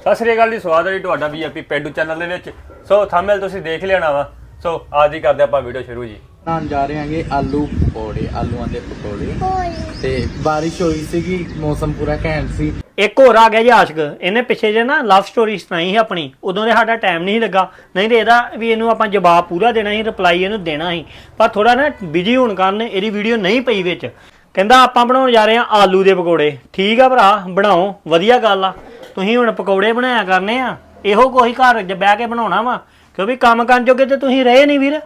ਸਤਿ ਸ੍ਰੀ ਅਕਾਲ ਜੀ ਸਵਾਗਤ ਹੈ ਜੀ ਤੁਹਾਡਾ ਵੀਆਈਪੀ ਪੈਡੂ ਚੈਨਲ ਦੇ ਵਿੱਚ। ਸੋ ਥੰਬਨੇਲ ਤੁਸੀਂ ਦੇਖ ਲੈਣਾ ਵਾ। ਸੋ ਅੱਜ ਹੀ ਕਰਦੇ ਆਪਾਂ ਵੀਡੀਓ ਸ਼ੁਰੂ ਜੀ। ਬਣਾਉਣ ਜਾ ਰਹੇ ਹਾਂਗੇ ਆਲੂ ਪਕੌੜੇ ਆਲੂਆਂ ਦੇ ਪਕੌੜੇ। ਤੇ ਬਾਰਿਸ਼ ਹੋਈ ਸੀਗੀ ਮੌਸਮ ਪੂਰਾ ਘੈਂਟ ਸੀ। ਇੱਕ ਹੋਰ ਆ ਗਿਆ ਜੀ ਆਸ਼ਕ। ਇਹਨੇ ਪਿੱਛੇ ਜੇ ਨਾ ਲਵ ਸਟੋਰੀ ਸੁਣਾਈ ਸੀ ਆਪਣੀ। ਉਦੋਂ ਦੇ ਸਾਡਾ ਟਾਈਮ ਨਹੀਂ ਲੱਗਾ। ਨਹੀਂ ਤੇ ਇਹਦਾ ਵੀ ਇਹਨੂੰ ਆਪਾਂ ਜਵਾਬ ਪੂਰਾ ਦੇਣਾ ਸੀ ਰਿਪਲਾਈ ਇਹਨੂੰ ਦੇਣਾ ਸੀ। ਪਰ ਥੋੜਾ ਨਾ ਬਿਜ਼ੀ ਹੋਣ ਕਾਰਨ ਇਹਦੀ ਵੀਡੀਓ ਨਹੀਂ ਪਈ ਵਿੱਚ। ਕਹਿੰਦਾ ਆਪਾਂ ਬਣਾਉਣ ਜਾ ਰਹੇ ਹਾਂ ਆਲੂ ਦੇ ਪਕੌੜੇ। ਠੀਕ ਆ ਭਰਾ ਬਣਾਓ। ਵਧੀਆ ਗੱਲ ਆ। ਤੁਸੀਂ ਹੁਣ ਪਕੌੜੇ ਬਣਾਇਆ ਕਰਨੇ ਆ, ਇਹੋ ਕੋਈ ਘਰ 'ਚ ਬਹਿ ਕੇ ਬਣਾਉਣਾ ਵਾ, ਕਿਉਂਕਿ ਕੰਮ ਕਰਨ ਜੋਗੇ ਤੇ ਤੁਸੀਂ ਰਹੇ ਨਹੀਂ ਵੀਰ।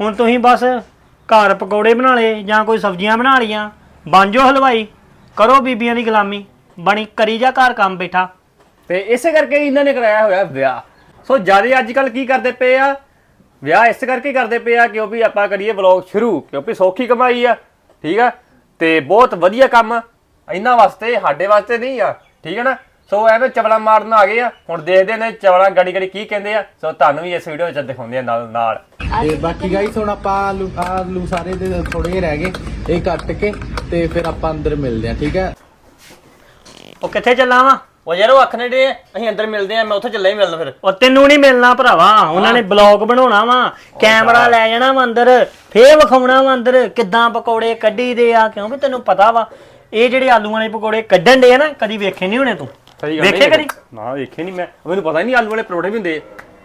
ਹੁਣ ਤੁਸੀਂ ਬਸ ਘਰ ਪਕੌੜੇ ਬਣਾ ਲਏ ਜਾਂ ਕੋਈ ਸਬਜ਼ੀਆਂ ਬਣਾ ਲਈਆਂ, ਬਣ ਜਾਓ ਹਲਵਾਈ, ਕਰੋ ਬੀਬੀਆਂ ਦੀ ਗੁਲਾਮੀ, ਬਣੀ ਕਰੀ ਜਾ ਘਰ ਕੰਮ ਬੈਠਾ। ਤੇ ਇਸੇ ਕਰਕੇ ਹੀ ਇਹਨਾਂ ਨੇ ਕਰਾਇਆ ਹੋਇਆ ਵਿਆਹ। ਸੋ ਜ਼ਿਆਦਾ ਅੱਜ ਕੱਲ ਕੀ ਕਰਦੇ ਪਏ ਆ? ਵਿਆਹ ਇਸ ਕਰਕੇ ਕਰਦੇ ਪਏ ਆ ਕਿਉਂਕਿ ਆਪਾਂ ਕਰੀਏ ਵਲੌਗ ਸ਼ੁਰੂ, ਕਿਉਂਕਿ ਸੌਖੀ ਕਮਾਈ ਆ, ਠੀਕ ਆ? ਤੇ ਬਹੁਤ ਵਧੀਆ ਕੰਮ ਆ। ਇਹਨਾਂ ਵਾਸਤੇ, ਸਾਡੇ ਵਾਸਤੇ ਨਹੀਂ ਆ, ਠੀਕ ਹੈ ਨਾ? ਸੋ ਐਵੇਂ ਚਵਲਾ ਮਾਰਨ ਆ ਗਏ ਆ। ਹੁਣ ਦੇਖਦੇ ਨੇ ਚਵਲਾ ਗੜੀ ਗੜੀ ਕੀ ਕਹਿੰਦੇ ਆ। ਸੋ ਤੁਹਾਨੂੰ ਵੀ ਇਸ ਵੀਡੀਓ ਵਿੱਚ ਦਿਖਾਉਂਦੇ ਆ ਨਾਲ ਨਾਲ। ਤੇ ਬਾਕੀ ਗਾਈਸ ਹੁਣ ਆਪਾਂ ਆਲੂ ਆਲੂ ਸਾਰੇ ਦੇ ਥੋੜੇ ਜਿਹੇ ਰਹਿ ਗਏ। ਇਹ ਕੱਟ ਕੇ ਤੇ ਫਿਰ ਆਪਾਂ ਅੰਦਰ ਮਿਲਦੇ ਹਾਂ ਠੀਕ ਹੈ? ਉਹ ਕਿੱਥੇ ਚੱਲਾਂ ਵਾ ਉਹ ਯਾਰ ਉਹ ਆਖਣੇ ਦੇ ਅਸੀਂ ਅੰਦਰ ਮਿਲਦੇ ਆ ਮੈਂ ਉੱਥੇ ਚੱਲਿਆ ਹੀ ਮਿਲਣਾ ਫਿਰ। ਉਹ ਤੈਨੂੰ ਨਹੀਂ ਮਿਲਣਾ ਭਰਾਵਾ। ਉਹਨਾਂ ਨੇ ਬਲੌਗ ਬਣਾਉਣਾ ਵਾ। ਕੈਮਰਾ ਲੈ ਜਾਣਾ ਵਾ ਅੰਦਰ। ਫੇਰ ਵਿਖਾਉਣਾ ਵਾ ਅੰਦਰ ਕਿੱਦਾਂ ਪਕੌੜੇ ਕੱਢੀ ਦੇ ਆ। ਕਿਉਂ ਵੀ ਤੈਨੂੰ ਪਤਾ ਵਾ ਇਹ ਜਿਹੜੇ ਆਲੂਆਂ ਦੇ ਪਕੌੜੇ ਕੱਢਣ ਦੇ ਆ ਨਾ ਕਦੀ ਵੇਖੇ ਨਹੀਂ ਹੋਣੇ ਤੂੰ। ਸਹੀ ਗੱਲ ਵੇਖੇ ਕਦੀ? ਨਾ ਵੇਖੇ ਨਹੀਂ ਮੈਂ। ਮੈਨੂੰ ਪਤਾ ਹੀ ਨਹੀਂ ਆਲੂ ਵਾਲੇ ਪਰੌਠੇ ਵੀ ਹੁੰਦੇ।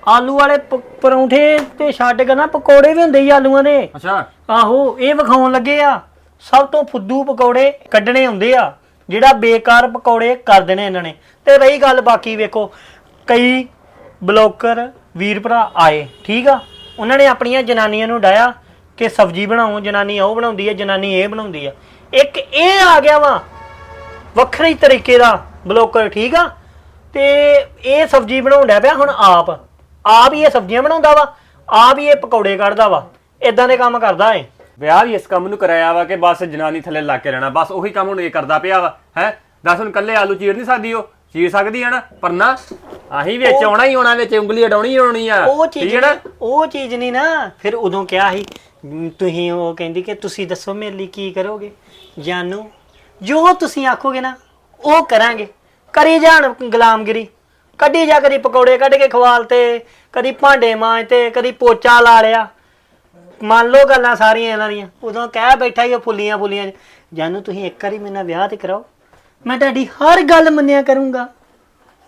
ਆਲੂ ਵਾਲੇ ਪ- ਪਰੌਂਠੇ ਤੇ ਛੱਡ ਕੇ ਨਾ ਪਕੌੜੇ ਵੀ ਹੁੰਦੇ ਹੀ ਆਲੂਆਂ ਦੇ। ਅੱਛਾ। ਆਹੋ ਇਹ ਵਿਖਾਉਣ ਲੱਗੇ ਆ। ਸਭ ਤੋਂ ਫੁੱਦੂ ਪਕੌੜੇ ਕੱਢਣੇ ਹੁੰਦੇ ਆ ਜਿਹੜਾ ਬੇਕਾਰ ਪਕੌੜੇ ਕਰ ਦੇਣੇ ਇਹਨਾਂ ਨੇ। ਤੇ ਰਹੀ ਗੱਲ ਬਾਕੀ ਵੇਖੋ ਕਈ ਬਲੌਕਰ ਵੀਰ ਭਰਾ ਆਏ ਠੀਕ ਆ? ਉਹਨਾਂ ਨੇ ਆਪਣੀਆਂ ਜਨਾਨੀਆਂ ਨੂੰ ਡਾਇਆ ਕਿ ਸਬਜ਼ੀ ਬਣਾਓ ਜਨਾਨੀ ਉਹ ਬਣਾਉਂਦੀ ਹੈ ਜਨਾਨੀ ਇਹ ਬਣਾਉਂਦੀ ਆ। ਇੱਕ ਇਹ ਆ ਗਿਆ ਵਾ ਵੱਖਰੇ ਹੀ ਤਰੀਕੇ ਦਾ ਬਲੌਕਰ ਠੀਕ ਆ? ਤੇ ਇਹ ਸਬਜ਼ੀ ਬਣਾਉਣ ਡਿਆ ਪਿਆ ਹੁਣ ਆਪ। ਆਪ ਹੀ ਇਹ ਸਬਜ਼ੀਆਂ ਬਣਾਉਂਦਾ ਵਾ ਆਪ ਹੀ ਇਹ ਪਕੌੜੇ ਕੱਢਦਾ ਵਾ। ਇਦਾਂ ਦੇ ਕੰਮ ਕਰਦਾ ਏ। ਵਿਆਹ ਵੀ ਇਸ ਕੰਮ ਨੂੰ ਕਰਾਇਆ ਵਾ ਕਿ ਬਸ ਜਨਾਨੀ ਥੱਲੇ ਲੱਗ ਕੇ ਰਹਿਣਾ ਬਸ ਉਹੀ ਕੰਮ ਹੁਣ ਇਹ ਕਰਦਾ ਪਿਆ ਵਾ ਹੈ? ਦੱਸ ਹੁਣ ਕੱਲੇ ਆਲੂ ਚੀਰ ਨਹੀਂ ਸਕਦੀ ਉਹ? ਚੀਰ ਸਕਦੀ ਹੈ ਨਾ ਪਰ ਨਾ ਆਹੀ ਵਿੱਚ ਆਉਣਾ ਹੀ ਆਉਣਾ ਵਿੱਚ ਉਂਗਲੀ ਅਡਾਉਣੀ ਆਉਣੀ ਆ। ਉਹ ਚੀਜ਼ ਠੀਕ ਹੈ ਨਾ? ਉਹ ਚੀਜ਼ ਨਹੀਂ ਨਾ। ਫਿਰ ਉਦੋਂ ਕਿਹਾ ਸੀ ਮ, ਤੁਸੀਂ ਉਹ ਕਹਿੰਦੀ ਕਿ ਤੁਸੀਂ ਦੱਸੋ ਮੇਰੇ ਲਈ ਕੀ ਕਰੋਗੇ? ਜਾਨੂ ਜੋ ਤੁਸੀਂ ਆਖੋਗੇ ਨਾ ਉਹ ਕਰਾਂਗੇ। ਕਰੀ ਜਾਣ ਗੁਲਾਮਗਿਰੀ। ਕੱਢੀ ਜਾ ਕਦੀ ਪਕੌੜੇ ਕੱਢ ਕੇ ਖਵਾਲ ਤੇ ਕਦੀ ਭਾਂਡੇ ਮਾਂਜ ਤੇ ਕਦੀ ਪੋਚਾ ਲਾ ਲਿਆ। ਮੰਨ ਲਓ ਗੱਲਾਂ ਸਾਰੀਆਂ ਇਹਨਾਂ ਦੀਆਂ। ਉਦੋਂ ਕਹਿ ਬੈਠਾ ਹੀ ਉਹ ਫੁੱਲੀਆਂ ਫੁੱਲੀਆਂ 'ਚ, ਤੁਸੀਂ ਇੱਕ ਵਾਰੀ ਮੇਰੇ ਨਾਲ ਵਿਆਹ ਤੇ ਕਰਾਓ। ਮੈਂ ਤੁਹਾਡੀ ਹਰ ਗੱਲ ਮੰਨਿਆ ਕਰੂੰਗਾ।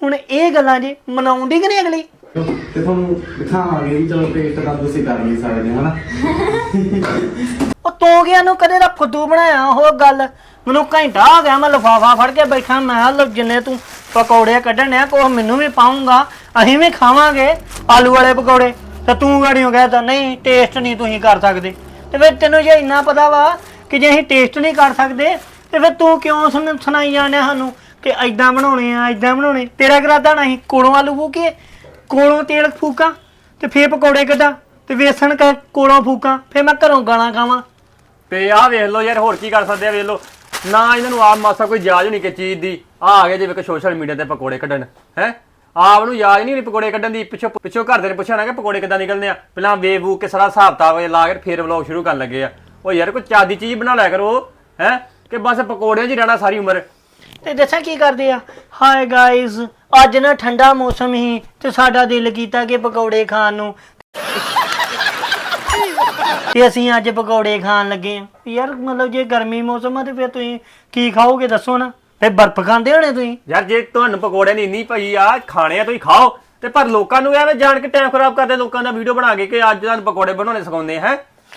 ਹੁਣ ਇਹ ਗੱਲਾਂ ਜੇ ਮਨਾਉਂਦੀ ਕਿ ਨਹੀਂ ਅਗਲੀ? ਤੇ ਤੁਹਾਨੂੰ ਦਿਖਾਵਾਂਗੇ ਜੀ ਚਲੋ ਟੇਸਟ ਤਾਂ ਤੁਸੀਂ ਕਰ ਨਹੀਂ ਸਕਦੇ ਹਨਾ? ਉਹ ਤੂੰ ਗਿਆ ਨੂੰ ਕਦੇ ਦਾ ਫੁੱਦੂ ਬਣਾਇਆ ਉਹ ਗੱਲ? ਮੈਨੂੰ ਘੰਟਾ ਹੋ ਗਿਆ, ਮੈਂ ਲਫਾਫਾ ਫੜ ਕੇ ਬੈਠਾ, ਮੈਂ ਕਿਹਾ, ਲਓ ਜਿੰਨੇ ਤੂੰ ਪਕੌੜੇ ਕੱਢਣੇ ਆ ਕੋ ਮੈਨੂੰ ਵੀ ਪਾਉਂਗਾ ਅਸੀਂ ਵੀ ਖਾਵਾਂਗੇ ਆਲੂ ਵਾਲੇ ਪਕੌੜੇ। ਤੇ ਤੂੰ ਗਾੜੀਆਂ ਕਹਿਤਾ ਨਹੀਂ ਟੇਸਟ ਨਹੀਂ ਤੁਸੀਂ ਕਰ ਸਕਦੇ। ਤੇ ਫਿਰ ਤੈਨੂੰ ਜੇ ਇੰਨਾ ਪਤਾ ਵਾ ਕਿ ਜੇ ਅਸੀਂ ਟੇਸਟ ਨਹੀਂ ਕਰ ਸਕਦੇ, ਤੇ ਫਿਰ ਤੂੰ ਕਿਉਂ ਸੁਣ- ਸੁਣਾਈ ਜਾਂਦੇ ਸਾਨੂੰ? ਕਿ ਐਦਾਂ ਬਣਾਉਣੇ ਆ ਐਦਾਂ ਬਣਾਉਣੇ। ਤੇਰਾ ਇਰਾਦਾ ਨਹੀਂ ਕੋਲੋਂ ਆਲੂ ਫੂਕੀਏ ਕੋਲੋਂ ਤੇਲ ਫੂਕਾਂ ਤੇ ਫੇਰ ਪਕੌੜੇ ਕੱਢਾਂ ਤੇ ਵੇਸਣ ਕ ਕੋਲੋਂ ਫੂਕਾਂ, ਫੇਰ ਮੈਂ ਘਰੋਂ ਗਾਲਾਂ ਖਾਵਾਂ। ਤੇ ਆਹ ਵੇਖ ਲਓ ਯਾਰ, ਹੋਰ ਕੀ ਕਰ ਸਕਦੇ ਆ, ਵੇਖ ਲਓ। ਨਾ ਇਹਨਾਂ ਨੂੰ ਆਪ ਮਾਸਾ ਕੋਈ ਜਾਜ ਨਹੀਂ ਕਿ ਚੀਜ਼ ਦੀ। ਆ ਆ ਗਏ ਜਿਵੇਂ ਕਿ ਸੋਸ਼ਲ ਮੀਡੀਆ ਤੇ ਪਕੌੜੇ ਕੱਢਣ, ਹੈ? ਆਪ ਨੂੰ ਯਾਦ ਨਹੀਂ ਪਕੌੜੇ ਕੱਢਣ ਦੀ, ਪਿੱਛੋਂ ਪਿੱਛੋਂ ਘਰ ਦੇ ਨੇ ਪੁੱਛਿਆ ਨਾ ਕਿ ਪਕੌੜੇ ਕਿੱਦਾਂ ਨਿਕਲਦੇ ਆ। ਪਹਿਲਾਂ ਵੇਖ ਕੇ ਸਾਰਾ ਹਿਸਾਬ ਤਾਬ ਲਾ ਕੇ ਫੇਰ ਵਲੌਗ ਸ਼ੁਰੂ ਕਰਨ ਲੱਗੇ ਆ। ਉਹ ਯਾਰ, ਕੋਈ ਚਾਦੀ ਚੀਜ਼ ਬਣਾ ਲਿਆ ਕਰੋ, ਹੈ? ਕਿ ਬਸ ਪਕੌੜਿਆਂ 'ਚ ਹੀ ਰਹਿਣਾ ਸਾਰੀ ਉਮਰ। ਤੇ ਦੱਸਾਂ ਕੀ ਕਰਦੇ ਆ? ਹਾਏ ਗਾਇਸ ਅੱਜ ਨਾ ਠੰਡਾ ਮੌਸਮ ਹੀ ਤੇ ਸਾਡਾ ਦਿਲ ਕੀਤਾ ਕਿ ਪਕੌੜੇ ਖਾਣ ਨੂੰ। ਤੇ ਅਸੀਂ ਅੱਜ ਪਕੌੜੇ ਖਾਣ ਲੱਗੇ ਆ। ਯਾਰ ਮਤਲਬ ਜੇ ਗਰਮੀ ਮੌਸਮ ਆ ਤੇ ਫਿਰ ਤੁਸੀਂ ਕੀ ਖਾਓਗੇ ਦੱਸੋ ਨਾ? ਫੇ ਬਰਫ਼ ਖਾਂਦੇ ਹੋਣੇ ਤੁਸੀਂ? ਯਾਰ ਜੇ ਤੁਹਾਨੂੰ ਪਕੌੜੇ ਨਹੀਂ ਇੰਨੀ ਪਈ ਆ ਖਾਣੇ ਆ ਤੁਸੀਂ ਖਾਓ। ਤੇ ਪਰ ਲੋਕਾਂ ਨੂੰ ਐਵੇਂ ਜਾਣ ਕੇ ਟਾਈਮ ਖਰਾਬ ਕਰਦੇ ਲੋਕਾਂ ਦਾ ਵੀਡੀਓ ਬਣਾ ਕੇ ਕਿ ਅੱਜ ਤੁਹਾਨੂੰ ਪਕੌੜੇ ਬਣਾਉਣੇ ਸਿਖਾਉਂਦੇ ਹੈ?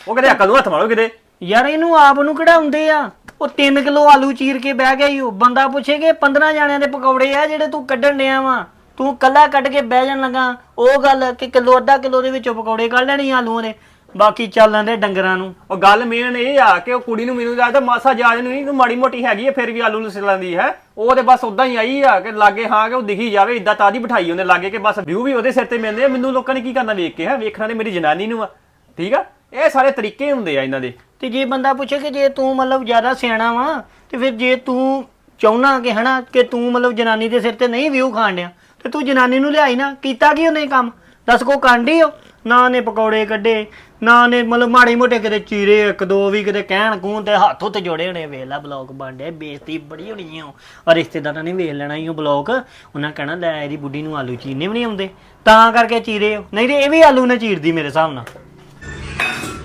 ਉਹ ਕਿਤੇ ਅਕਲ ਨੂੰ ਹੱਥ ਮਾਰੋ ਕਿਤੇ। ਯਾਰ ਇਹਨੂੰ ਆਪ ਨੂੰ ਕਢਾਉਂਦੇ ਆ? ਉਹ 3 ਕਿਲੋ ਆਲੂ ਚੀਰ ਕੇ ਬਹਿ ਗਿਆ ਈ ਉਹ। ਬੰਦਾ ਪੁੱਛੇ ਕਿ 15 ਜਾਣਿਆਂ ਦੇ ਪਕੌੜੇ ਆ ਜਿਹੜੇ ਤੂੰ ਕੱਢਣ ਡਿਆ ਵਾ? ਤੂੰ ਕੱਲਾ ਕੱਢ ਕੇ ਬਹਿ ਜਾਣ ਲੱਗਾ। ਉਹ ਗੱਲ ਕਿ ਕਿਲੋ, ਅੱਧਾ ਕਿਲੋ ਦੇ ਵਿੱਚੋਂ ਪਕੌੜੇ ਕੱਢ ਲੈਣੇ ਆਲੂਆਂ ਦੇ। ਬਾਕੀ ਚੱਲਣ ਦੇ ਡੰਗਰਾਂ ਨੂੰ। ਉਹ ਗੱਲ ਮੇਨ ਇਹ ਆ ਕਿ ਉਹ ਕੁੜੀ ਨੂੰ ਮੈਨੂੰ ਲੱਗਦਾ ਮਾਸਾ ਜਾਜ ਨਹੀਂ ਤੂੰ ਮਾੜੀ ਮੋਟੀ ਹੈਗੀ ਆ, ਫਿਰ ਵੀ ਆਲੂ ਨੂੰ ਸਿਲਾਂਦੀ ਹੈ। ਉਹ ਤੇ ਬਸ ਉਦਾਂ ਹੀ ਆਈ ਆ ਕਿ ਲਾਗੇ ਹਾਂ ਕਿ ਉਹ ਦਿਖੀ ਜਾਵੇ ਇਦਾਂ ਤਾਦੀ ਬਿਠਾਈ ਉਹਨੇ ਲਾਗੇ ਕਿ ਬਸ ਵਿਊ ਵੀ ਉਹਦੇ ਸਿਰ ਤੇ ਮਿਲਦੇ ਆ। ਮੈਨੂੰ ਲੋਕਾਂ ਨੇ ਕੀ ਕਰਨਾ ਵੇਖ ਕੇ, ਹੈ? ਵੇਖਣਾ ਤੇ ਮੇਰੀ ਜਨਾਨੀ ਨੂੰ ਆ। ਠੀਕ ਆ? ਇਹ ਸਾਰੇ ਤਰੀਕੇ ਹੁੰਦੇ ਆ ਇਹਨਾਂ ਦੇ। ਤੇ ਜੇ ਬੰਦਾ ਪੁੱਛੇ ਕਿ ਜੇ ਤੂੰ ਮਤਲਬ ਜ਼ਿਆਦਾ ਸਿਆਣਾ ਵਾ, ਤੇ ਫਿਰ ਜੇ ਤੂੰ ਚਾਹੁੰਨਾ ਕਿ ਹਨਾ, ਕਿ ਤੂੰ ਮਤਲਬ ਜਨਾਨੀ ਦੇ ਸਿਰ ਤੇ ਨਹੀਂ ਵਿਊ ਖਾਣ ਡਿਆ, ਤੇ ਤੂੰ ਜਨਾਨੀ ਨੂੰ ਲਿਆਈ ਨਾ, ਕੀਤਾ ਕੀ ਉਹਨੇ ਕੰਮ? ਦੱਸ ਕੋ ਕਾਂਡੀ ਹੋ ਨਾ ਨੇ ਪਕੌੜੇ ਕੱਢੇ, ਨਾ ਨੇ ਮਤਲਬ ਮਾੜੇ ਮੋਟੇ ਕਿਤੇ ਚੀਰੇ ਇੱਕ ਦੋ ਵੀ ਕਿਤੇ ਕਹਿਣ ਕੂੰ ਤੇ ਹੱਥ ਉੱਤੇ ਜੋੜੇ ਹੋਣੇ, ਵੇਖ ਲੈ ਬਲੌਗ ਬਣਦੇ ਬੇਇੱਜ਼ਤੀ ਬੜੀ ਹੋਣੀ ਆ ਔਰ ਰਿਸ਼ਤੇਦਾਰਾਂ ਨੇ ਵੇਖ ਲੈਣਾ ਹੀ ਉਹ ਬਲੌਗ ਉਹਨਾਂ ਕਹਿਣਾ, ਲੈ ਇਹਦੀ ਬੁੱਢੀ ਨੂੰ ਆਲੂ ਚੀਰਨੇ ਵੀ ਨਹੀਂ ਆਉਂਦੇ। ਤਾਂ ਕਰਕੇ ਚੀਰੇ ਹੋ ਨਹੀਂ ਤੇ ਇਹ ਵੀ ਆਲੂ ਨੇ ਚੀਰਦੀ ਮੇਰੇ ਹਿਸਾਬ ਨਾਲ।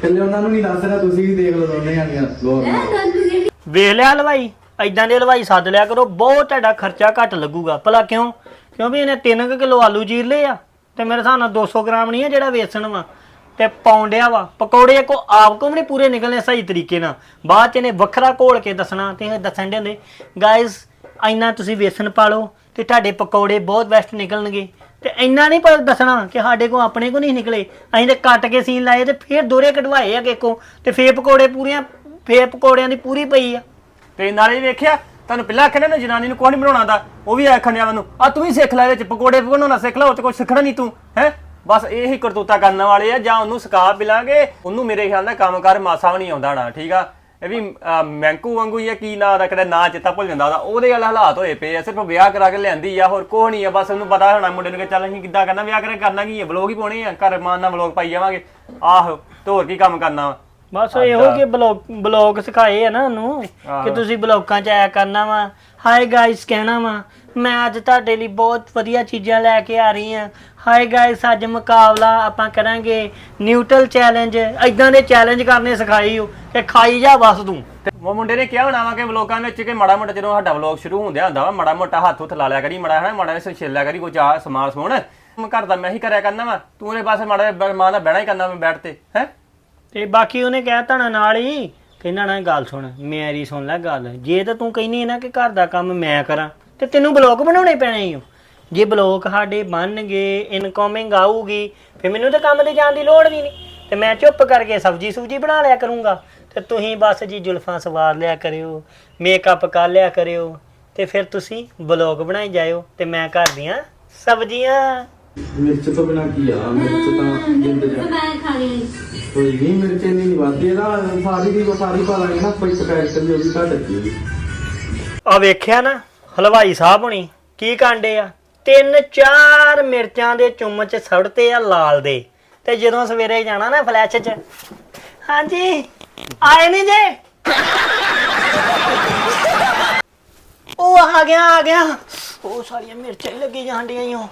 ਪਹਿਲੇ ਉਹਨਾਂ ਨੂੰ ਨਹੀਂ ਦੱਸ ਰਿਹਾ ਤੁਸੀਂ ਵੀ ਦੇਖ ਲਓ ਦੋਨੇ ਜਾਣੀਆਂ ਗੌਰ ਨਾਲ ਵੇਖ ਲਿਆ ਹਲਵਾਈ ਐਦਾਂ ਦੇ ਹਲਵਾਈ ਸੱਦ ਲਿਆ ਕਰੋ ਬਹੁਤ ਤੁਹਾਡਾ ਖਰਚਾ ਘੱਟ ਲੱਗੂਗਾ। ਭਲਾ ਕਿਉਂ? ਕਿਉਂਕਿ ਇਹਨੇ 3 ਕਿਲੋ ਆਲੂ ਚੀਰ ਲਏ ਆ ਤੇ ਮੇਰੇ ਹਿਸਾਬ ਨਾਲ 200 ਗ੍ਰਾਮ ਨਹੀਂ ਆ ਜਿਹੜਾ ਵੇਸਣ ਵਾ ਤੇ ਪੌਂਡਿਆ ਵਾ। ਪਕੌੜੇ ਕੋ ਆਪ ਕੋ ਵੀ ਨਹੀਂ ਪੂਰੇ ਨਿਕਲਨੇ ਸਹੀ ਤਰੀਕੇ ਨਾਲ। ਬਾਅਦ ਚ ਇਹਨੇ ਵੱਖਰਾ ਘੋਲ ਕੇ ਦੱਸਣਾ ਤੇ ਇਹ ਦੱਸਣ ਦੇ ਹੁੰਦੇ ਗਾਇਸ ਇੰਨਾ ਤੁਸੀਂ ਵੇਸਣ ਪਾ ਲਓ ਤੇ ਤੁਹਾਡੇ ਪਕੌੜੇ ਬਹੁਤ ਬੈਸਟ ਨਿਕਲਣਗੇ। ਤੇ ਇੰਨਾ ਨਹੀਂ ਪਰ ਦੱਸਣਾ ਕਿ ਸਾਡੇ ਕੋ ਆਪਣੇ ਕੋ ਨਹੀਂ ਨਿਕਲੇ। ਅਸੀਂ ਤੇ ਕੱਟ ਕੇ ਸੀਨ ਲਾਏ ਤੇ ਫੇਰ ਦੋਰੇ ਕਢਵਾਏ ਆ ਕੋ ਤੇ ਫੇਰ ਪਕੌੜੇ ਪੂਰੀਆਂ, ਫੇਰ ਪਕੌੜਿਆਂ ਦੀ ਪੂਰੀ ਪਈ ਆ। ਤੇ ਨਾਲੇ ਵੇਖਿਆ, ਤੁਹਾਨੂੰ ਪਹਿਲਾਂ ਆਖਿਆ ਨਾ ਜਨਾਨੀ ਨੂੰ ਕੋਈ ਨਹੀਂ ਬਣਾਉਣਾ ਦਾ ਉਹ ਵੀ ਆਖਣ ਡਿਆ ਮੈਨੂੰ ਆ ਤੂੰ ਵੀ ਸਿੱਖ ਲੈ ਇਹਦੇ ਵਿੱਚ, ਪਕੌੜੇ ਬਣਾਉਣਾ ਸਿੱਖ ਲੈ, ਉਹ ਤੇ ਕੁਝ ਸਿੱਖਣਾ ਨਹੀਂ ਤੂੰ, ਹੈ? ਬਸ ਇਹ ਕਰਤੂਤਾ ਕਰਨ ਵਾਲੇ ਆ, ਜਾਂ ਉਹਨੂੰ ਸਿਖਾ ਪਿਲਾਂਗੇ ਉਹਨੂੰ ਮੇਰੇ ਖਿਆਲ ਨਾਲ ਕੰਮਕਾਰ ਮਾਸਾ ਵੀ ਨਹੀਂ ਆਉਂਦਾ ਨਾ ਠੀਕ ਆ? ਇਹ ਵੀ ਅਹ, ਮੈਂਕੂ ਵਾਂਗੂ ਹੀ ਆ ਕੀ ਨਾਂ ਦਾ ਕਿਹੜਾ ਨਾਂ ਚੇਤਾ ਭੁੱਲ ਜਾਂਦਾ ਉਹਦਾ। ਉਹਦੇ ਵਾਲਾ ਹਾਲਾਤ ਹੋਏ ਪਏ ਆ ਸਿਰਫ ਵਿਆਹ ਕਰਾ ਕੇ ਲਿਆਂਦੀ ਆ ਹੋਰ ਕੋਹ ਨਹੀਂ ਆ ਬਸ ਉਹਨੂੰ ਪਤਾ ਹੋਣਾ ਮੁੰਡੇ ਨੂੰ ਕਿ ਚੱਲ ਅਸੀਂ ਕਿੱਦਾਂ ਕਰਨਾ ਵਿਆਹ ਕਰੇ ਕਰਨਾ ਕੀ ਹੈ ਵਲੋਗ ਹੀ ਪਾਉਣੇ ਆ ਘਰ ਮਾਨ ਨਾਲ ਵਲੋਗ ਪਾਈ ਜਾਵਾਂਗੇ। ਆਹੋ ਤੇ ਹੋਰ ਕੀ ਕੰਮ ਕਰਨਾ ਵਾ? ਬਸ ਇਹੋ ਕਿ ਬਲੌਗ ਬਲੌਗ ਸਿਖਾਏ ਆ ਨਾ ਉਹਨੂੰ ਕਿ। ਤੁਸੀਂ ਬਲੌਗਾਂ 'ਚ ਆਇਆ ਕਰਨਾ ਵਾ। ਹਾਈ ਗਾਇਸ ਕਹਿਣਾ ਵਾ। ਮੈਂ ਅੱਜ ਤੁਹਾਡੇ ਲਈ ਬਹੁਤ ਵਧੀਆ ਚੀਜ਼ਾਂ ਲੈ ਕੇ ਆ ਰਹੀ ਹਾਂ। ਹਾਈ ਗਾਇਸ ਅੱਜ ਮੁਕਾਬਲਾ ਆਪਾਂ ਕਰਾਂਗੇ ਨਿਊਟਰਲ ਚੈਲੰਜ ਐਦਾਂ ਦੇ ਚੈਲੰਜ ਕਰਨੇ ਸਿਖਾਈ ਹੋ ਕਿ ਖਾਈ ਜਾ ਬਸ ਤੂੰ। ਤੇ ਉਹ ਮੁੰਡੇ ਨੇ ਕਿਹਾ ਹੋਣਾ ਵਾ ਕਿ ਵਲੋਗਾਂ ਵਿੱਚ ਕਿ ਮਾੜਾ ਮੋਟਾ ਜਦੋਂ ਸਾਡਾ ਵਲੋਗ ਸ਼ੁਰੂ ਹੁੰਦਿਆ ਹੁੰਦਾ ਵਾ ਮਾੜਾ ਮੋਟਾ ਹੱਥ ਹੁੱਥ ਲਾ ਲਿਆ ਕਰੀ ਮਾੜਾ ਹੈ ਮਾੜਾ ਜਿਹਾ ਛਿੱਲਿਆ ਕਰੀ ਕੋਈ ਚਾਹ ਸਮਾਨ ਸਮੂਨ। ਮੈਂ ਘਰ ਦਾ ਮੈਂ ਹੀ ਕਰਿਆ ਕਰਨਾ ਵਾ ਤੂੰ ਉਹਦੇ ਪਾਸੇ ਮਾੜਾ ਜਿਹਾ ਮਾਂ ਦਾ ਬਹਿਣਾ ਹੀ ਕਰਨਾ ਮੈਂ ਬੈਠ ਤੇ ਹੈ? ਤੇ ਬਾਕੀ ਉਹਨੇ ਕਹਿ ਤਾਣਾ ਨਾਲ ਹੀ। ਕਹਿੰਦਾ ਨਾ ਗੱਲ ਸੁਣ ਮੇਰੀ ਸੁਣ ਲੈ ਗੱਲ। ਜੇ ਤਾਂ ਤੂੰ ਕਹਿੰਦੀ ਹੈ ਨਾ ਕਿ ਘਰ ਦਾ ਕੰਮ ਮੈਂ ਕਰਾਂ ਤੇ ਤੈਨੂੰ ਬਲੌਗ ਬਣਾਉਣੇ ਪੈਣੇ ਹੀ ਓ। ਜੇ ਬਲੌਗ ਸਾਡੇ ਬਣਨਗੇ ਇਨਕਮਿੰਗ ਆਊਗੀ ਫਿਰ ਮੈਨੂੰ ਤਾਂ ਕੰਮ ਤੇ ਜਾਣ ਦੀ ਲੋੜ ਵੀ ਨਹੀਂ। ਤੇ ਮੈਂ ਚੁੱਪ ਕਰਕੇ ਸਬਜੀ ਸੂਜੀ ਬਣਾ ਲਿਆ ਕਰੂੰਗਾ। ਤੇ ਤੁਸੀਂ ਬਸ ਜੀ ਜੁਲਫਾਂ ਸਵਾਰ ਲਿਆ ਕਰਿਓ ਮੇਕਅਪ ਕਰ ਲਿਆ ਕਰਿਓ ਤੇ ਫਿਰ ਤੁਸੀਂ ਬਲੌਗ ਬਣਾਈ ਜਾਇਓ ਤੇ ਮੈਂ ਘਰ ਦੀਆਂ ਸਬਜ਼ੀਆਂ। ਮਿਰਚ ਤੋਂ ਬਿਨਾ ਕੀ ਆ? ਮਿਰਚ ਤਾਂ ਜਿੰਦ ਜਾ ਮੈਂ ਖਾਣੀ ਕੋਈ ਨਹੀਂ ਮਿਰਚ ਨਹੀਂ ਵੱਧਦੀ ਇਹਦਾ ਸਾਰੀ ਦੀ ਸਾਰੀ ਪਾ ਲਾਂਗੇ ਨਾ ਕੋਈ ਵੀ ਉਹ ਵੀ ਘੱਟ ਗਈ ਆ ਵੇਖਿਆ ਨਾ ਹਲਵਾਈ ਸਾਹਿਬ ਹੁਣੀ ਕੀ ਕਾਂਡੇ ਆ? ਤਿੰਨ ਚਾਰ ਮਿਰਚਾਂ ਦੇ ਚੁੰਮਚ ਸੜਤੇ ਆ ਲਾਲ ਦੇ। ਤੇ ਜਦੋਂ ਸਵੇਰੇ ਜਾਣਾ ਨਾ ਫਲੈਸ਼ 'ਚ। ਹਾਂਜੀ, ਆਏ ਨਹੀਂ ਜੇ? ਉਹ ਆ ਗਿਆ ਆ ਗਿਆ। ਉਹ ਸਾਰੀਆਂ ਮਿਰਚਾਂ ਹੀ ਲੱਗੀ ਜਾਂਦੀਆਂ ਈ ਓ।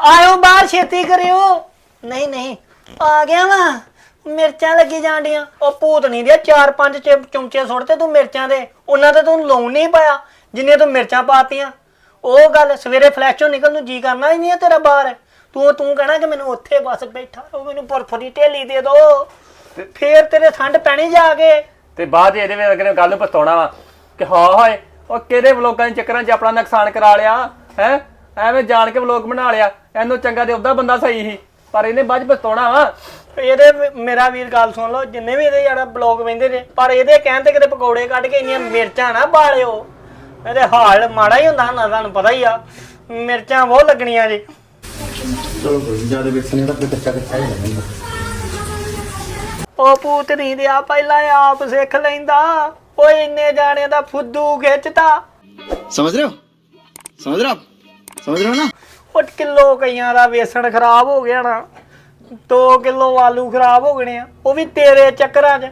ਆਇਓ ਬਾਹਰ, ਛੇਤੀ ਕਰਿਓ। ਨਹੀਂ ਨਹੀਂ, ਆ ਗਿਆ ਵਾ। ਮਿਰਚਾਂ ਲੱਗੀ ਜਾਂਦੀਆਂ। ਉਹ ਭੂਤਨੀ ਦੇ ਚਾਰ ਪੰਜ ਚਿ- ਸੁੱਟ ਤੇ ਤੂੰ ਮਿਰਚਾਂ ਦੇ। ਉਹਨਾਂ ਤੇ ਤੂੰ ਲਾਉਣ ਨਹੀਂ ਪਾਇਆ ਜਿੰਨੇ ਤੂੰ ਮਿਰਚਾਂ ਪਾਤੀਆਂ ਉਹ ਗੱਲ ਸਵੇਰੇ ਫਲੈਸ਼ ਚੋਂ ਨਿਕਲ ਨੂੰ ਜੀ ਕਰਨਾ ਹੀ ਨਹੀਂ ਹੈ ਤੇਰਾ ਬਾਹਰ। ਤੂੰ ਤੂੰ ਕਹਿਣਾ ਕਿ ਮੈਨੂੰ ਉੱਥੇ ਬਸ ਬੈਠਾ ਉਹ ਮੈਨੂੰ ਪਰਫਰੀ ਢੇਲੀ ਦੇ ਦੋ। ਫੇਰ ਤੇਰੇ ਠੰਡ ਪੈਣੀ ਜਾ ਕੇ। ਤੇ ਬਾਅਦ 'ਚ ਇਹਦੇ ਵਿੱਚ ਅਗਲੇ ਗੱਲ ਨੂੰ ਪਛਤਾਉਣਾ ਵਾ ਕਿ ਹਾਂ ਹਾਏ ਉਹ ਕਿਹੜੇ ਵਲੋਗਾਂ ਦੇ ਚੱਕਰਾਂ 'ਚ ਆਪਣਾ ਨੁਕਸਾਨ ਕਰਾ ਲਿਆ ਹੈ? ਐਵੇਂ ਜਾਣ ਕੇ ਵਲੋਗ ਬਣਾ ਲਿਆ ਇਹਨੂੰ ਚੰਗਾ ਤੇ ਉਹਦਾ ਬੰਦਾ ਸਹੀ ਸੀ ਪਰ ਇਹਨੇ ਬਾਅਦ 'ਚ ਪਛਤਾਉਣਾ ਵਾ। ਇਹਦੇ ਮੇਰਾ ਵੀਰ ਗੱਲ ਸੁਣ ਲਓ ਜਿੰਨੇ ਵੀ ਇਹਦੇ ਯਾਰ ਬਲੌਗ ਵਹਿੰਦੇ ਨੇ ਪਰ ਇਹਦੇ ਕਹਿਣ ਤੇ ਕਿਤੇ ਪਕੌੜੇ ਕੱਢ ਕੇ ਇੰਨੀਆਂ ਮਿਰਚਾਂ ਨਾ ਬਾਲਿਓ। ਇਹਦੇ ਹਾਲ ਮਾੜਾ ਹੀ ਹੁੰਦਾ ਹੁੰਦਾ ਤੁਹਾਨੂੰ ਪਤਾ ਹੀ ਆ। ਮਿਰਚਾਂ ਬਹੁਤ ਲੱਗਣੀਆਂ ਜੀ। ਚਲੋ ਕੋਈ ਜ਼ਿਆਦਾ ਵੇਖਣੇ ਤਾਂ ਕੱਚਾ ਕੱਚਾ ਪਹਿਲਾਂ ਆਪ ਸਿੱਖ ਲੈਂਦਾ ਉਹ ਇੰਨੇ ਜਾਣੇ ਦਾ ਫੁੱਦੂ ਖਿੱਚਦਾ। ਸਮਝ ਰਹੇ ਹੋ? ਸਮਝ ਰਹੇ ਹੋ ਸਮਝ ਰਹੇ ਹੋ ਨਾ? ਉਹ ਕਿਲੋ ਕਈਆਂ ਦਾ ਵੇਸਣ ਖਰਾਬ ਹੋ ਗਿਆ ਨਾ 2 ਕਿਲੋ ਆਲੂ ਖਰਾਬ ਹੋ ਗਏ ਆ ਉਹ ਵੀ ਤੇਰੇ ਚੱਕਰਾਂ 'ਚ।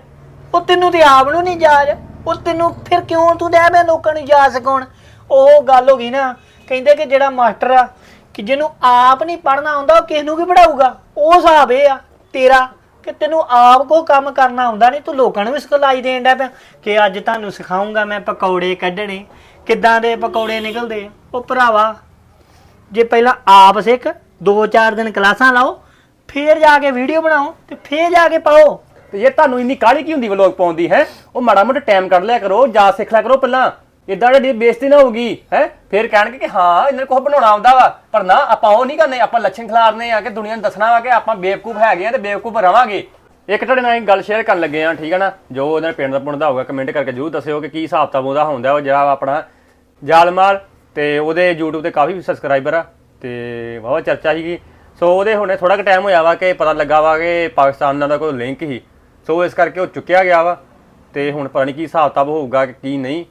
ਉਹ ਤੈਨੂੰ ਤੇ ਆਪ ਨੂੰ ਨਹੀਂ ਜਾਜ। ਉਹ ਤੈਨੂੰ ਫਿਰ ਕਿਉਂ ਤੂੰ ਦੇ ਮੈਂ ਲੋਕਾਂ ਨੂੰ ਜਾ ਸਿਖਾਉਣ? ਉਹ ਗੱਲ ਹੋ ਗਈ ਨਾ, ਕਹਿੰਦੇ ਕਿ ਜਿਹੜਾ ਮਾਸਟਰ ਆ, ਕਿ ਜਿਹਨੂੰ ਆਪ ਨਹੀਂ ਪੜਨਾ ਆਉਂਦਾ, ਉਹ ਕਿਸ ਨੂੰ ਕੀ ਪੜਾਊਗਾ ਉਹ ਹਿਸਾਬ ਇਹ ਆ ਤੇਰਾ ਕਿ ਤੈਨੂੰ ਆਪ ਕੋ ਕੰਮ ਕਰਨਾ ਆਉਂਦਾ ਨਹੀਂ, ਤੂੰ ਲੋਕਾਂ ਨੂੰ ਵੀ ਸਿਖਲਾਈ ਦੇਣ ਦਾ ਪਿਆ ਕਿ ਅੱਜ ਤੁਹਾਨੂੰ ਸਿਖਾਉਂਗਾ ਮੈਂ ਪਕੌੜੇ ਕੱਢਣੇ, ਕਿੱਦਾਂ ਦੇ ਪਕੌੜੇ ਨਿਕਲਦੇ ਆ? ਉਹ ਭਰਾਵਾ, ਜੇ ਪਹਿਲਾਂ ਆਪ ਸਿੱਖ 2-4 ਦਿਨ ਕਲਾਸਾਂ ਲਾਓ, ਫੇਰ ਜਾ ਕੇ ਵੀਡੀਓ ਬਣਾਓ ਤੇ ਫੇਰ ਜਾ ਕੇ ਪਾਓ। ਤੇ ਜੇ ਤੁਹਾਨੂੰ ਇੰਨੀ ਕਾਹਲੀ ਕੀ ਹੁੰਦੀ ਵਲੋਗ ਪਾਉਣ ਦੀ ਹੈ? ਉਹ ਮਾੜਾ ਮੋਟਾ ਟਾਈਮ ਕੱਢ ਲਿਆ ਕਰੋ ਜਾ ਸਿੱਖ ਲਿਆ ਕਰੋ ਪਹਿਲਾਂ। ਇਦਾਂ ਤੁਹਾਡੀ ਬੇਇੱਜ਼ਤੀ ਨਾ ਹੋਊਗੀ, ਹੈ? ਫਿਰ ਕਹਿਣਗੇ ਕਿ ਹਾਂ, ਇਹਨਾਂ ਨੂੰ ਕੁਝ ਬਣਾਉਣਾ ਆਉਂਦਾ ਵਾ। ਪਰ ਨਾ, ਆਪਾਂ ਉਹ ਨਹੀਂ ਕਰਨੇ, ਆਪਾਂ ਲੱਛਣ ਖਿਲਾਰਨੇ ਆ ਕਿ ਦੁਨੀਆ ਨੂੰ ਦੱਸਣਾ ਵਾ ਕਿ ਆਪਾਂ ਬੇਵਕੂਫ ਹੈਗੇ ਆ ਤੇ ਬੇਵਕੂਫ ਰਵਾਂਗੇ। ਇੱਕ ਤੁਹਾਡੇ ਨਾਲ ਇੱਕ ਗੱਲ ਸ਼ੇਅਰ ਕਰਨ ਲੱਗੇ ਆ ਠੀਕ ਹੈ ਨਾ? ਜੋ ਉਹਨਾਂ ਪਿੰਡ ਦਾ ਪੁੰਡ ਦਾ ਹੋਊਗਾ ਕਮੈਂਟ ਕਰਕੇ ਜਰੂਰ ਦੱਸਿਓ ਕਿ ਕੀ ਹਿਸਾਬ ਕਿਤਾਬ ਉਹਦਾ ਹੁੰਦਾ, ਉਹ ਜਿਹੜਾ ਆਪਣਾ ਜਾਲਮਾਲ ਤੇ ਉਹਦੇ YouTube ਤੇ ਕਾਫੀ ਸਬਸਕ੍ਰਾਈਬਰ ਆ ਤੇ ਬਹੁਤ ਚਰਚਾ ਸੀਗੀ। ਸੋ ਉਹਦੇ ਹੁਣੇ ਥੋੜਾ ਕੁ ਟਾਈਮ ਹੋਇਆ ਵਾ ਕਿ ਪਤਾ ਲੱਗਾ ਵਾ ਕਿ ਪਾਕਿਸਤਾਨ ਨਾਲ ਦਾ ਕੋਈ ਲਿੰਕ ਹੀ ਸੋ ਇਸ ਕਰਕੇ ਉਹ ਚੁੱਕਿਆ ਗਿਆ ਵਾ ਤੇ ਹੁਣ ਪਤਾ ਨਹੀਂ ਕੀ ਹਿਸਾਬ ਕਿਤਾਬ ਹੋਊਗਾ ਕਿ ਕੀ ਨਹੀਂ।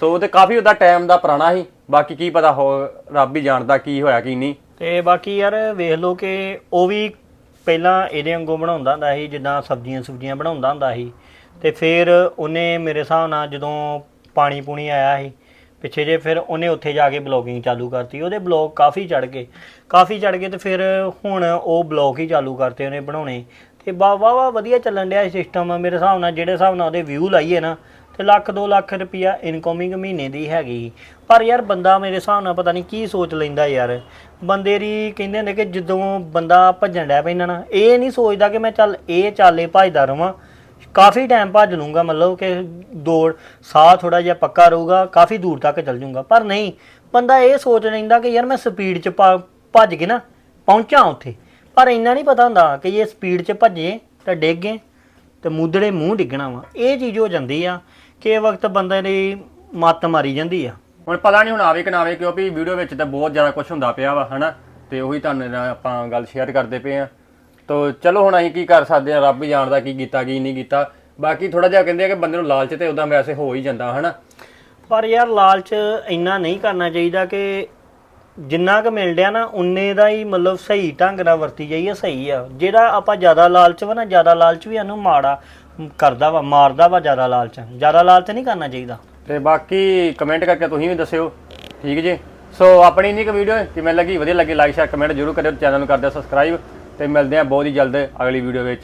ਸੋ ਉਹ ਉਹਦੇ ਕਾਫੀ ਉਹਦਾ ਟਾਈਮ ਦਾ ਪੁਰਾਣਾ ਸੀ, ਬਾਕੀ ਕੀ ਪਤਾ ਹੋ ਰੱਬ ਹੀ ਜਾਣਦਾ ਕੀ ਹੋਇਆ ਕੀ ਨਹੀਂ। ਤੇ ਬਾਕੀ ਯਾਰ ਵੇਖ ਲਓ ਕਿ ਉਹ ਵੀ ਪਹਿਲਾਂ ਇਹਦੇ ਵਾਂਗੂ ਬਣਾਉਂਦਾ ਹੁੰਦਾ ਸੀ, ਜਿੱਦਾਂ ਸਬਜ਼ੀਆਂ ਸੁਬਜ਼ੀਆਂ ਬਣਾਉਂਦਾ ਹੁੰਦਾ ਸੀ। ਤੇ ਫਿਰ ਉਹਨੇ ਮੇਰੇ ਹਿਸਾਬ ਨਾਲ ਜਦੋਂ ਪਾਣੀ ਪੂਣੀ ਆਇਆ ਸੀ, ਪਿੱਛੇ ਜੇ ਫਿਰ ਉਹਨੇ ਉੱਥੇ ਜਾ ਕੇ ਬਲੌਗਿੰਗ ਚਾਲੂ ਕਰਤੀ। ਉਹਦੇ ਬਲੌਗ ਕਾਫੀ ਚੜ ਗਏ। ਕਾਫੀ ਚੜ ਗਏ ਤੇ ਫਿਰ ਹੁਣ ਉਹ ਬਲੌਗ ਹੀ ਚਾਲੂ ਕਰਤੇ ਉਹਨੇ ਬਣਾਉਣੇ। ਤੇ ਵਾ ਵਾ ਵਾ ਵਧੀਆ ਚੱਲਣ ਡਿਆ ਸਿਸਟਮ ਮੇਰੇ ਹਿਸਾਬ ਨਾਲ, ਜਿਹੜੇ ਹਿਸਾਬ ਨਾਲ ਉਹਦੇ ਵਿਊ ਲਾਈਏ ਨਾ, ਤੇ ਲੱਖ 2 ਲੱਖ ਰੁਪਿਆ ਇਨਕਮਿੰਗ ਮਹੀਨੇ ਦੀ ਹੈਗੀ। ਪਰ ਯਾਰ ਬੰਦਾ ਮੇਰੇ ਹਿਸਾਬ ਨਾਲ ਪਤਾ ਨਹੀਂ ਕੀ ਸੋਚ ਲੈਂਦਾ ਯਾਰ। ਬੰਦੇ ਦੀ ਕਹਿੰਦੇ ਹੁੰਦੇ ਕਿ ਜਦੋਂ ਬੰਦਾ ਭੱਜਣ ਡਿਆ ਪੈਂਦਾ ਨਾ, ਇਹ ਨਹੀਂ ਸੋਚਦਾ ਕਿ ਮੈਂ ਚੱਲ ਇਹ ਚਾਲੇ ਭੱਜਦਾ ਰਵਾਂ। ਕਾਫੀ ਟਾਈਮ ਭੱਜ ਲੂੰਗਾ, ਮਤਲਬ ਕਿ ਦੌੜ, ਸਾਹ ਥੋੜਾ ਜਿਹਾ ਪੱਕਾ ਰਹੂਗਾ, ਕਾਫੀ ਦੂਰ ਤੱਕ ਚੱਲ ਜਾਊਂਗਾ ਪਰ ਨਹੀਂ, ਬੰਦਾ ਇਹ ਸੋਚ ਲੈਂਦਾ ਕਿ ਯਾਰ ਮੈਂ ਸਪੀਡ 'ਚ ਭਾ- ਭੱਜ ਕੇ ਨਾ ਪਹੁੰਚਾਂ ਉੱਥੇ। ਪਰ ਇੰਨਾ ਨਹੀਂ ਪਤਾ ਹੁੰਦਾ ਕਿ ਇਹ ਸਪੀਡ 'ਚ ਭੱਜੇ ਤਾਂ ਡਿੱਗੇ ਤੇ ਮੁੱਦੜੇ ਮੂੰਹ ਡਿੱਗਣਾ ਵਾ। ਇਹ ਚੀਜ਼ ਹੋ ਜਾਂਦੀ ਆ ਕਿ ਇਹ ਵਕਤ ਬੰਦੇ ਦੀ ਮੱਤ ਮਾਰੀ ਜਾਂਦੀ ਆ। ਹੁਣ ਪਤਾ ਨਹੀਂ ਹੁਣ ਆਵੇ ਕਿ ਨਾ ਆਵੇ ਕਿਉਂਕਿ ਵੀਡੀਓ ਵਿੱਚ ਤਾਂ ਬਹੁਤ ਜ਼ਿਆਦਾ ਕੁਝ ਹੁੰਦਾ ਪਿਆ ਵਾ ਹਨਾ? ਤੇ ਉਹੀ ਤੁਹਾਨੂੰ ਨਾਲ ਆਪਾਂ ਗੱਲ ਸ਼ੇਅਰ ਕਰਦੇ ਪਏ ਆ। ਤੋ ਚਲੋ ਹੁਣ ਅਸੀਂ ਕੀ ਕਰ ਸਕਦੇ ਆ ਰੱਬ ਹੀ ਜਾਣਦਾ ਕੀ ਕੀਤਾ ਕੀ ਨਹੀਂ ਕੀਤਾ। ਬਾਕੀ ਥੋੜਾ ਜਿਹਾ ਕਹਿੰਦੇ ਆ ਕਿ ਬੰਦੇ ਨੂੰ ਲਾਲਚ ਤੇ ਉਦਾਂ ਵੈਸੇ ਹੋ ਹੀ ਜਾਂਦਾ ਹਨਾ? ਪਰ ਯਾਰ ਲਾਲਚ ਇੰਨਾ ਨਹੀਂ ਕਰਨਾ ਚਾਹੀਦਾ ਕਿ ਜਿੰਨਾ ਕੁ ਮਿਲ ਡਿਆ ਨਾ, ਉਨੇ ਦਾ ਹੀ ਮਤਲਬ ਸਹੀ ਢੰਗ ਨਾਲ ਵਰਤੀ ਜਾਈਏ ਸਹੀ ਆ। ਜਿਹੜਾ ਆਪਾਂ ਜ਼ਿਆਦਾ ਲਾਲਚ ਵਾ ਨਾ, ਜ਼ਿਆਦਾ ਲਾਲਚ ਵੀ ਇਹਨੂੰ ਮਾੜਾ ਕਰਦਾ ਵਾ, ਮਾਰਦਾ ਵਾ ਜ਼ਿਆਦਾ ਲਾਲਚ। ਜ਼ਿਆਦਾ ਲਾਲਚ ਨਹੀਂ ਕਰਨਾ ਚਾਹੀਦਾ। ਤੇ ਬਾਕੀ ਕਮੈਂਟ ਕਰਕੇ ਤੁਸੀਂ ਵੀ ਦੱਸਿਓ, ਠੀਕ ਜੀ? ਸੋ ਆਪਣੀ ਨਹੀਂ ਕਿ ਵੀਡੀਓ ਕਿਵੇਂ ਲੱਗੀ? ਵਧੀਆ ਲੱਗੀ ਲਾਈਕ ਸ਼ੇਅਰ ਕਮੈਂਟ ਜ਼ਰੂਰ ਕਰਿਓ ਚੈਨਲ ਨੂੰ ਕਰ ਦਿਓ ਸਬਸਕ੍ਰਾਈਬ ਤੇ ਮਿਲਦੇ ਆ ਬਹੁਤ ਹੀ ਜਲਦ ਅਗਲੀ ਵੀਡੀਓ ਵਿੱਚ।